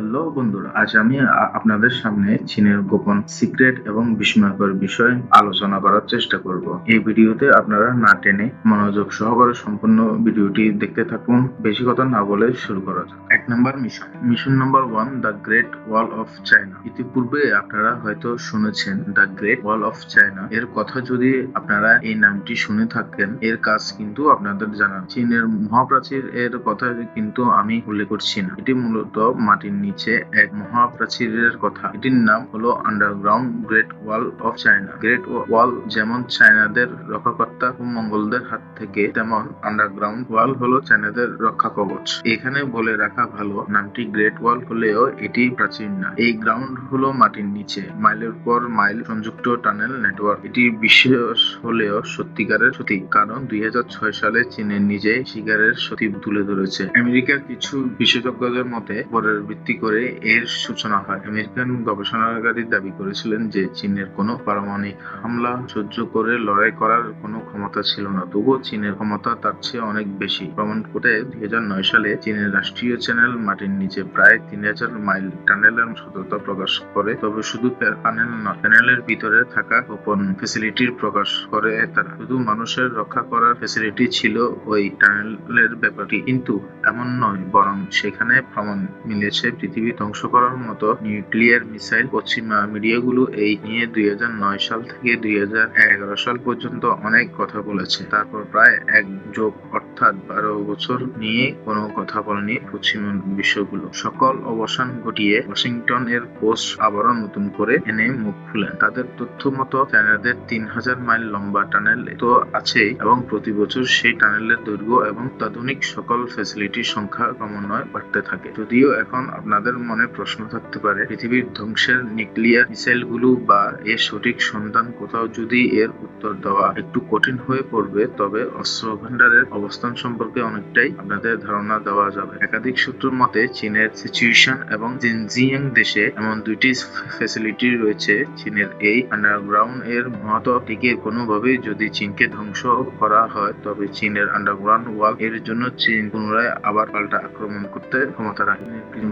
Hello বন্ধুরা, আজ আমি আপনাদের সামনে চীনের গোপন সিক্রেট এবং বিস্ময়কর বিষয় আলোচনা করার চেষ্টা করব। এই ভিডিওতে আপনারা না টেনে মনোযোগ সহকারে সম্পূর্ণ ভিডিওটি দেখতে থাকুন। বেশি কথা না বলে শুরু করা যাক। নম্বর mission. Mission number one, the great wall of China. ইতিপূর্বে আপনারা হয়তো শুনেছেন, the great wall of China. এর কথা যদি আপনারা এই নামটি শুনে থাকেন, এর কাজ কিন্তু আপনাদের জানা। চীনের মহাপ্রাচীর এর কথা কিন্তু আমি উল্লেখ করছি না। এটি মূলত মাটির নিচে এক মহাপ্রাচীরের কথা। এটির নাম হলো underground great wall of China. Great wall যেমন চায়নাদের রক্ষাকর্তা মঙ্গলদের হাত থেকে, তেমন আন্ডারগ্রাউন্ড ওয়াল হলো চায়নাদের রক্ষা কবচ এখানে বলে রাখা ভালো। নামটি গ্রেট ওয়াল হলেও এটি প্রাচীন না। এই গ্রাউন্ড হলো মাটির নিচে। মাইলের পর মাইল সংযুক্ত টানেল নেটওয়ার্ক এটি বিশ্বাস হলেও সত্যিকারের সত্যি কারণ দুই হাজার ছয় সালে চীনের নিজে শিকারের সত্যি তুলে ধরেছে। আমেরিকার কিছু বিশেষজ্ঞদের মতে, পরের ভিত্তি করে এর সূচনা হয়। আমেরিকান গবেষণাগারী দাবি করেছিলেন যে চীনের কোনো পারমাণবিক হামলা সহ্য করে লড়াই করার কোনো ক্ষমতা ছিল না। তবুও চীনের ক্ষমতা তার চেয়ে অনেক বেশি। প্রমাণ করে দুই হাজার নয় সালে চীনের রাষ্ট্রীয় চ্যানেল মাটির নিচে প্রায় তিন হাজার মাইল টানেলের সততা প্রকাশ করে। তবে শুধু প্যানেল নয় প্যানেলের ভিতরে থাকা গোপন ফেসিলিটির প্রকাশ করে তারা। শুধু মানুষের রক্ষা করার ফেসিলিটি ছিল ওই টানেলের ব্যাপারটি, কিন্তু এমন নয়, বরং সেখানে প্রমাণ মিলেছে। পৃথিবী ধ্বংস করার মতো নিউক্লিয়ার মিসাইল পশ্চিমা মিডিয়াগুলো এই নিয়ে দুই হাজার নয় সাল থেকে দুই হাজার এগারো সাল পর্যন্ত অনেক কথা বলেছে। তারপর প্রায় এক যোগ, অর্থাৎ বারো বছর নিয়ে কোনো কথা বলেনি পশ্চিমা বিশ্বগুলো সকল অবসান ঘটিয়ে ওয়াশিংটন এর পোস্ট আবারও নতুন করে এনে মুখ খুলেন। তাদের তথ্য মতো চায়নাদের তিন হাজার মাইল লম্বা টানেল তো আছেই এবং প্রতি বছর সেই টানেলের দৈর্ঘ্য এবং তাৎক্ষণিক সকল ফ্যাসিলিটির সংখ্যা ক্রমান্বয়ে বাড়তে থাকে। যদিও এখন আপনাদের মনে প্রশ্ন থাকতে পারে, পৃথিবীর ধ্বংসের নিউক্লিয়ার মিসাইলগুলো বা এর সঠিক সন্ধান কোথাও যদি এর উত্তর দেওয়া একটু কঠিন হয়ে পড়বে, তবে অস্ত্র ভান্ডারের অবস্থান সম্পর্কে অনেকটাই আপনাদের ধারণা দেওয়া যাবে। একাধিক সূত্রের মতে, চীনের সিচুয়েশন এবং জিনজিয়াং দেশে এমন দুইটি ফ্যাসিলিটি রয়েছে, চীনের এই আন্ডারগ্রাউন্ড এর মহত্ব টিকে কোনোভাবেই যদি চীনকে ধ্বংস করা হয়, তবে চীনের আন্ডারগ্রাউন্ড ওয়াল এর জন্য চীন পুনরায় আবার পাল্টা আক্রমণ করতে ক্ষমতা রাখে।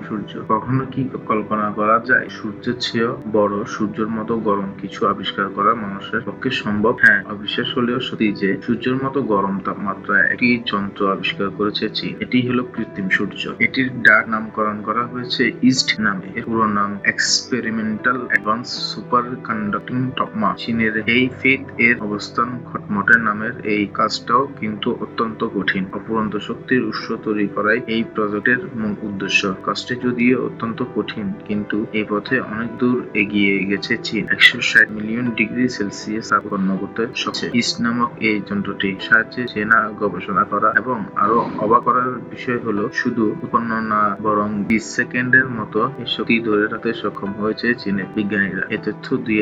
সূর্য, কখনো কি কল্পনা করা যায়? সূর্যের চেয়েও বড়, সূর্যের মতো গরম কিছু আবিষ্কার করা মানুষের পক্ষে সম্ভব? হ্যাঁ অবিশ্বাস হলেও সত্যি যে, সূর্যের মতো গরম তাপমাত্রায় একটি যন্ত্র আবিষ্কার করেছে চীন। এটি হলো কৃত্রিম সূর্য। এটির নামকরণ করা হয়েছে ইস্ট নামে। এর পুরো নাম এক্সপেরিমেন্টাল অ্যাডভান্স সুপার কন্ডাক্টিং টপমা চীনের এই ফেথ এর অবস্থান খটমটের নামের এই কাজটাও কিন্তু অত্যন্ত কঠিন। অপুরন্ত শক্তির উৎস তৈরি করাই এই প্রজেক্টের মূল উদ্দেশ্য। কাজটি যদিও অত্যন্ত কঠিন, কিন্তু এই পথে অনেক দূর এগিয়ে গেছে চীন। একশো ষাট মিলিয়ন ডিগ্রি সেলসিয়াস তাপ করতে সক্ষম ইস্ট নামক এই যন্ত্রটি সাহায্যে সেনা গবেষণা করা এবং আরও অবাক করার বিষয় হলো, শুধু উৎপন্ন না, বরং বিশ সেকেন্ডের মতো শক্তি ধরে রাখতে সক্ষম হয়েছে চীনের বিজ্ঞানীরা। এ তথ্য দুই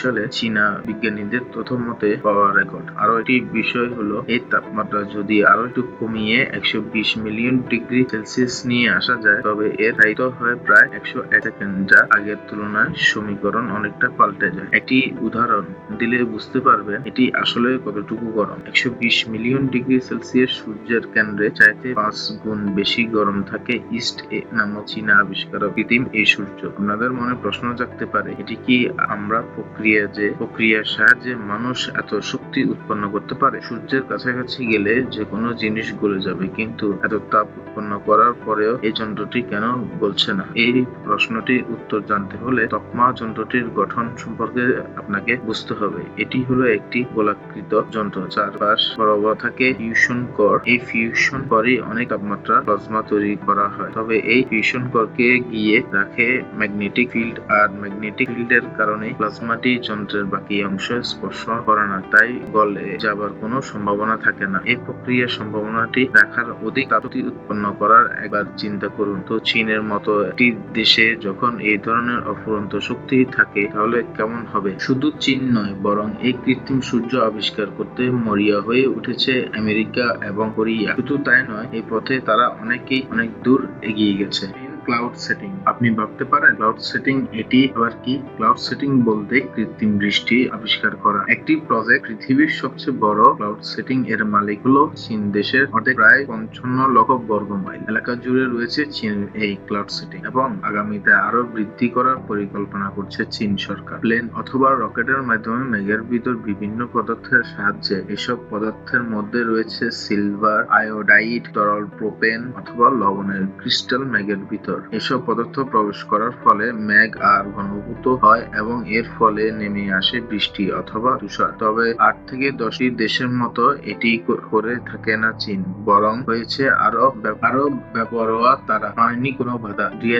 সালে চীনা বিজ্ঞানীদের প্রথম মতে পাওয়া রেকর্ড। আরও একটি বিষয় হলো এই তাপমাত্রা যদি আরও একটু কমিয়ে একশো বিশ মিলিয়ন ডিগ্রি সেলসিয়াস নিয়ে আসা যায়, তবে এর দায়িত্ব হয় প্রায় একশো এক সেকেন্ড, যা আগের তুলনায় সমীকরণ অনেকটা পাল্টে যায়। একটি উদাহরণ দিলে বুঝতে পারবেন এটি আসলে কতটুকু গরম। একশো বিশ মিলিয়ন ডিগ্রি সেলসিয়াস সূর্যের কেন্দ্রে চাইতে পাঁচ গুণ বেশি গরম থাকে ইস্ট এ নামক চীনা আবিষ্কার কৃত্রিম এই সূর্য। আপনাদের মনে প্রশ্ন জাগতে পারে, এটি কি আমরা প্রক্রিয়া যে, প্রক্রিয়ার সাহায্যে মানুষ এত শক্তি উৎপন্ন করতে পারে? সূর্যের কাছাকাছি গেলে যে কোনো জিনিস গলে যাবে, কিন্তু এত তাপ উৎপন্ন করার পরেও এই যন্ত্রটি কেন বলছে না? এই প্রশ্নটির উত্তর জানতে হলে তকমা যন্ত্রটির গঠন সম্পর্কে আপনাকে বুঝতে হবে। এটি হলো একটি গোলাকৃত যন্ত্র যার পাশ বরাবর থাকে ফিউশন কর। এই ফিউশন করে অনেক তাপমাত্রা, প্লাজমা তৈরি করা হয়। তবে এই ফিউশন করকে গিয়ে রাখে ম্যাগনেটিক ফিল্ড আর ম্যাগনেটিক ফিল্ডের কারণে প্লাজমাটি যন্ত্রের বাকি অংশ স্পর্শ করে না। তাই গলে যাবার কোনো সম্ভাবনা থাকে না। এই প্রক্রিয়ার সম্ভাবনাটি রাখার অধিক তাপতি উৎপন্ন করার একবার চিন্তা করুন। তো চীনের মতো একটি দেশে যখন এই ধরনের অফুরন্ত শক্তি থাকে, তাহলে কেমন হবে? শুধু চীন নয়, বরং এই কৃত্রিম সূর্য আবিষ্কার করতে মরিয়া হয়ে উঠেছে আমেরিকা এবং কোরিয়া। শুধু তাই নয়, এই পথে তারা অনেকেই অনেক দূর এগিয়ে গেছে। ক্লাউড সেটিং আপনি ভাবতে পারেন ক্লাউড সেটিং এটি আবার কি? ক্লাউড সেটিং বলতে কৃত্রিম বৃষ্টি আবিষ্কার করা। একটি প্রজেক্ট পৃথিবীর সবচেয়ে বড় ক্লাউড সেটিং এর মালিক হলো চীন দেশের অর্ধেক প্রায় পঞ্চান্ন লক্ষ বর্গ মাইল। এলাকা জুড়ে রয়েছে চীনের এই ক্লাউড সেটিং এবং আগামীতে আরও বৃদ্ধি করার পরিকল্পনা করছে চীন সরকার। প্লেন অথবা রকেটের মাধ্যমে মেঘের ভিতর বিভিন্ন পদার্থের সাহায্যে এসব পদার্থের মধ্যে রয়েছে সিলভার আয়োডাইড তরল প্রোপেন অথবা লবণের ক্রিস্টাল মেঘের ভিতর। এসব পদার্থ প্রবেশ করার ফলে মেঘ আর ঘনীভূত হয় এবং এর ফলে নেমে আসে বৃষ্টি অথবা তুষার। তবে আট থেকে দশটি দেশের মতো এটি করে থাকে না চীন, বরং হয়েছে আরও আরও বেপরোয়া তারা। হয়নি কোনো বাধা। দুই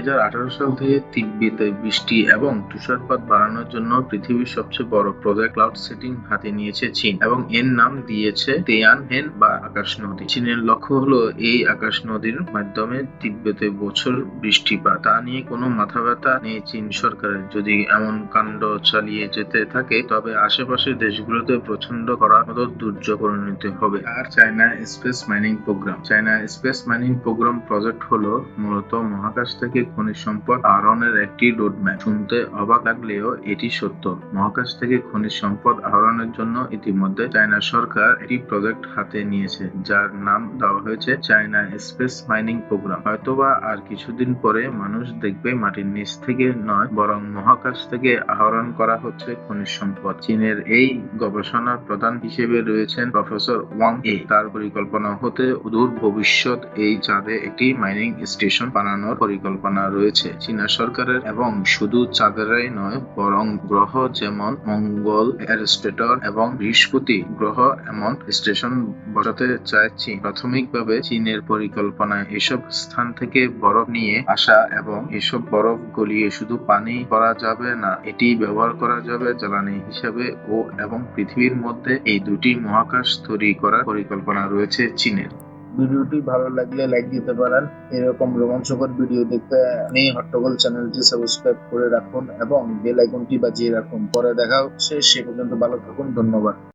সাল থেকে তিব্বতে বৃষ্টি এবং তুষারপাত বাড়ানোর জন্য পৃথিবীর সবচেয়ে বড় প্রজেক্ট ক্লাউড সেটিং হাতে নিয়েছে চীন এবং এর নাম দিয়েছে তেয়ান হেন বা আকাশ নদী। চীনের লক্ষ্য হলো এই আকাশ নদীর মাধ্যমে তিব্বতে বছর বৃষ্টিপাত তা নিয়ে কোনো মাথা ব্যথা নেই চীন সরকারের। যদি এমন কাণ্ড চালিয়ে যেতে থাকে, তবে আশেপাশের দেশগুলোতে প্রচণ্ড করার মতো দুর্যোগ পরিণত হবে। আর China space mining program. China space mining program project হলো মূলত মহাকাশ থেকে খনিজ সম্পদ আহরণের একটি রোডম্যাপ। শুনতে অবাক লাগলেও এটি সত্য। মহাকাশ থেকে খনিজ সম্পদ আহরণের জন্য ইতিমধ্যে চায়না সরকার একটি প্রজেক্ট হাতে নিয়েছে, যার নাম দেওয়া হয়েছে চায়না স্পেস মাইনিং প্রোগ্রাম। হয়তোবা আর কিছুদিন পরে মানুষ দেখবে মাটির নিচ থেকে নয়, বরং মহাকাশ থেকে আহরণ করা হচ্ছে খনিজ সম্পদ। চীনের এই গবেষণার প্রধান হিসেবে রয়েছেন প্রফেসর ওয়াং এ। তার পরিকল্পনা হতে দূর ভবিষ্যৎ এই চাঁদে একটি মাইনিং স্টেশন বানানোর পরিকল্পনা রয়েছে। চীনা সরকারের এবং শুধু চাঁদেরই নয়, বরং গ্রহ যেমন মঙ্গল অ্যারিস্টেটর এবং বৃহস্পতি গ্রহ এমন স্টেশন বসাতে চায় চীন। প্রাথমিকভাবে চীনের পরিকল্পনায় এসব স্থান থেকে বরফ নিয়ে আসা এবং এসব বরফ গলিয়ে শুধু পানি করা যাবে না, এটি ব্যবহার করা যাবে জ্বালানি হিসেবে ও এবং পৃথিবীর মধ্যে এই দুটি মহাকাশ তৈরি করার পরিকল্পনা রয়েছে চীনের। ভিডিওটি ভালো লাগলে লাইক দিতে পারেন। এরকম রোমাঞ্চকর ভিডিও দেখতে আপনি হট্টগোল চ্যানেলটি সাবস্ক্রাইব করে রাখুন এবং বেল আইকনটি বাজিয়ে রাখুন। পরে দেখা হচ্ছে, সে পর্যন্ত ভালো থাকুন, ধন্যবাদ।